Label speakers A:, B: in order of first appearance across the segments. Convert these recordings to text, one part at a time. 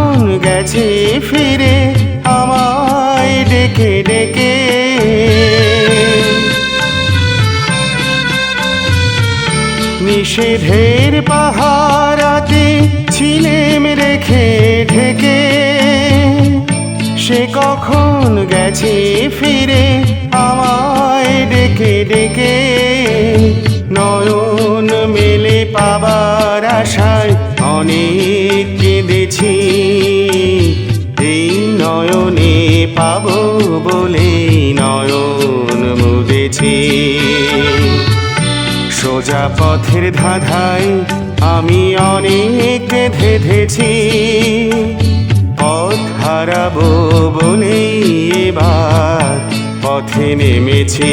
A: কখন গেছে ফিরে, আমায় ডেকে ডেকে। নিষেধের পাহারাতে ছিনেম রেখে ঢেকে। সে কখন গেছে ফিরে, আমায় ডেকে ডেকে। নয়ন মেলে পাবার আশায় অনেক পাবো বলে নয়ন মুদেছি। সোজা পথের ধাঁধায় আমি অনেক ধেধেছি পথ হারাবো বলে এবার পথে নেমেছি।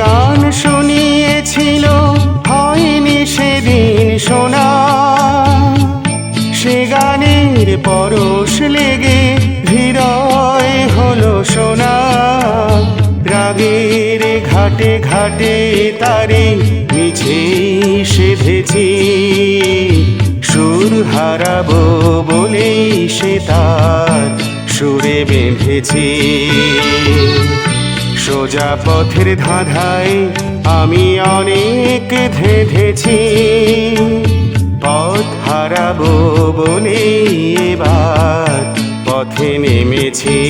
A: গান শুনিয়েছিল, হয়নি সেদিন শোনা সে গানের পরশ লেগে হৃদয় হলো শোনা রাগের ঘাটে ঘাটে তারে মিছে সেধেছি। সুর হারাবো বলেই সে তার সুরে বেঁধেছি। সোজা পথের ধাঁধায় আমি অনেক ধেধেছি। পথ হারাবো বলে এবার পথে নেমেছি।